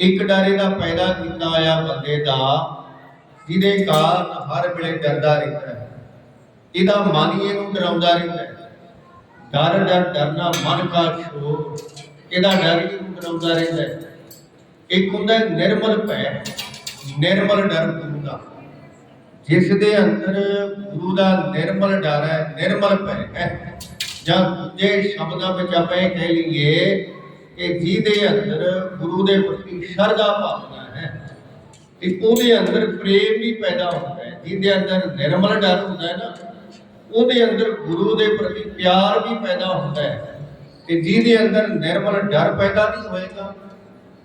ਇੱਕ ਡਰ ਇਹਦਾ ਪੈਦਾ ਕੀਤਾ ਹੋਇਆ ਬੰਦੇ ਦਾ, ਜਿਹਦੇ ਕਾਰਨ ਹਰ ਵੇਲੇ ਡਰਦਾ ਰਹਿੰਦਾ ਹੈ। ਇਹਦਾ ਮਨ ਹੀ ਇਹਨੂੰ ਡਰਾਉਂਦਾ ਰਹਿੰਦਾ ਹੈ। ਡਰ ਡਰ, ਡਰਨਾ ਮਨ ਕਾ ਸ਼ੋਰ ਇਹਦਾ ਡਰ ਹੀ ਇਹਨੂੰ ਡਰਾਉਂਦਾ ਰਹਿੰਦਾ ਹੈ। ਇੱਕ ਹੁੰਦਾ ਨਿਰਮਲ ਭੈ, ਨਿਰਮਲ ਡਰ ਗੁਰੂ ਦਾ। ਜਿਸ ਦੇ ਅੰਦਰ ਗੁਰੂ ਦਾ ਨਿਰਮਲ ਡਰ ਹੈ, ਨਿਰਮਲ ਭੈ ਹੈ। ਜਾਂ ਦੂਜੇ ਸ਼ਬਦਾਂ ਵਿੱਚ ਆਪਾਂ ਇਹ ਕਹਿ ਲਈਏ ਕਿ ਜਿਹਦੇ ਅੰਦਰ ਗੁਰੂ ਦੇ ਪ੍ਰਤੀ ਸ਼ਰਧਾ ਭਾਵਨਾ ਹੈ ਤੇ ਉਹਦੇ ਅੰਦਰ ਪ੍ਰੇਮ ਵੀ ਪੈਦਾ ਹੁੰਦਾ ਹੈ। ਜਿਹਦੇ ਅੰਦਰ ਨਿਰਮਲ ਡਰ ਹੁੰਦਾ ਹੈ ਨਾ, ਉਹਦੇ ਅੰਦਰ ਗੁਰੂ ਦੇ ਪ੍ਰਤੀ ਪਿਆਰ ਵੀ ਪੈਦਾ ਹੁੰਦਾ ਹੈ ਤੇ ਜਿਹਦੇ ਅੰਦਰ ਨਿਰਮਲ ਡਰ ਪੈਦਾ ਨਹੀਂ ਹੋਏਗਾ,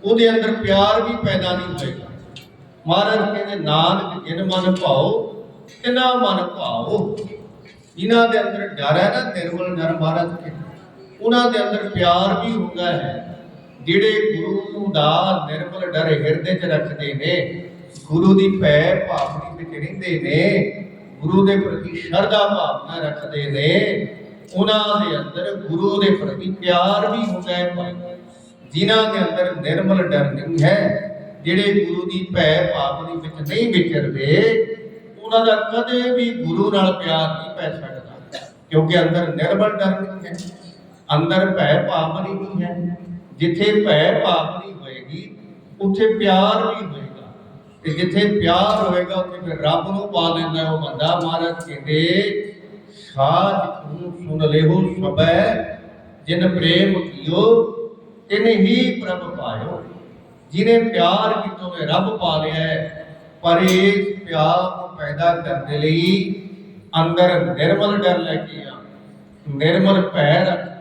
ਉਹਦੇ ਅੰਦਰ ਪਿਆਰ ਵੀ ਪੈਦਾ ਨਹੀਂ ਹੋਏਗਾ। ਮਹਾਰਾਜ ਕਹਿੰਦੇ, ਨਾਨਕ ਜਿਨ ਮਨ ਭਾਉ ਤਿਨਾ ਮਨ ਭਾਉ ਜਿਨ੍ਹਾਂ ਦੇ ਅੰਦਰ ਡਰ ਹੈ ਨਾ, ਨਿਰਮਲ ਡਰ ਮਹਾਰਾਜ ਕਹਿੰਦੇ। ਉਹਨਾਂ ਦੇ ਅੰਦਰ ਪਿਆਰ ਵੀ ਹੁੰਦਾ ਹੈ। ਜਿਹੜੇ ਗੁਰੂ ਦਾ ਨਿਰਮਲ ਡਰ ਹਿਰਦੇ 'ਚ ਰੱਖਦੇ ਨੇ, ਗੁਰੂ ਦੀ ਭੈ ਭਾਵਨੀ ਵਿੱਚ ਰਹਿੰਦੇ ਨੇ, ਗੁਰੂ ਦੇ ਪ੍ਰਤੀ ਸ਼ਰਧਾ ਭਾਵਨਾ ਰੱਖਦੇ ਨੇ, ਉਹਨਾਂ ਦੇ ਅੰਦਰ ਗੁਰੂ ਦੇ ਪ੍ਰਤੀ ਪਿਆਰ ਵੀ ਹੁੰਦਾ ਹੈ ਭਾਈ। ਜਿਨ੍ਹਾਂ ਦੇ ਅੰਦਰ ਨਿਰਮਲ ਡਰ ਨਹੀਂ ਹੈ, ਜਿਹੜੇ ਗੁਰੂ ਦੀ ਭੈ ਭਾਵਨੀ ਵਿੱਚ ਨਹੀਂ ਵਿਚਰਦੇ, ਉਹਨਾਂ ਦਾ ਕਦੇ ਵੀ ਗੁਰੂ ਨਾਲ ਪਿਆਰ ਨਹੀਂ ਪੈ ਸਕਦਾ, ਕਿਉਂਕਿ ਅੰਦਰ ਨਿਰਮਲ ਡਰ ਨਹੀਂ ਹੈ। ਅੰਦਰ ਭੈ ਭਾਵਨੀ ਨਹੀਂ ਹੈ। ਜਿੱਥੇ ਭੈ ਭਾਵਨੀ ਹੋਏਗੀ, ਉੱਥੇ ਪਿਆਰ ਵੀ ਹੋਏਗਾ। ਤੇ ਜਿੱਥੇ ਪਿਆਰ ਹੋਏਗਾ, ਉੱਥੇ ਫਿਰ ਰੱਬ ਨੂੰ ਪਾ ਲੈਂਦਾ ਉਹ ਬੰਦਾ, ਮਹਾਰਾਜ ਕਹਿੰਦੇ ਸਾਜ ਤੂੰ ਸੁਨ ਲਿਓ ਸਬੈ ਜਿਨ ਪ੍ਰੇਮ ਕੀਓ, ਤਿਨ ਹੀ ਪ੍ਰਭ ਪਾਇਓ। ਜਿਨੇ ਪਿਆਰ ਕੀਤਾ ਉਹਨੇ ਰੱਬ ਪਾ ਲਿਆ ਹੈ। ਪਰ ਇਸ ਪਿਆਰ ਨੂੰ ਪੈਦਾ ਕਰਨ ਦੇ ਲਈ ਅੰਦਰ ਨਿਰਮਲ ਡਰ ਲੈ ਕੇ ਆ। ਨਿਰਮਲ ਭੈ ਰੱਖ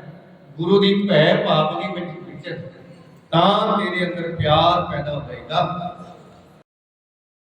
ਗੁਰੂ ਦੀ ਭੈ ਭਾਵਨੀ ਵਿੱਚ ਤਾਂ ਤੇਰੇ ਅੰਦਰ ਪਿਆਰ ਪੈਦਾ ਹੋਏਗਾ।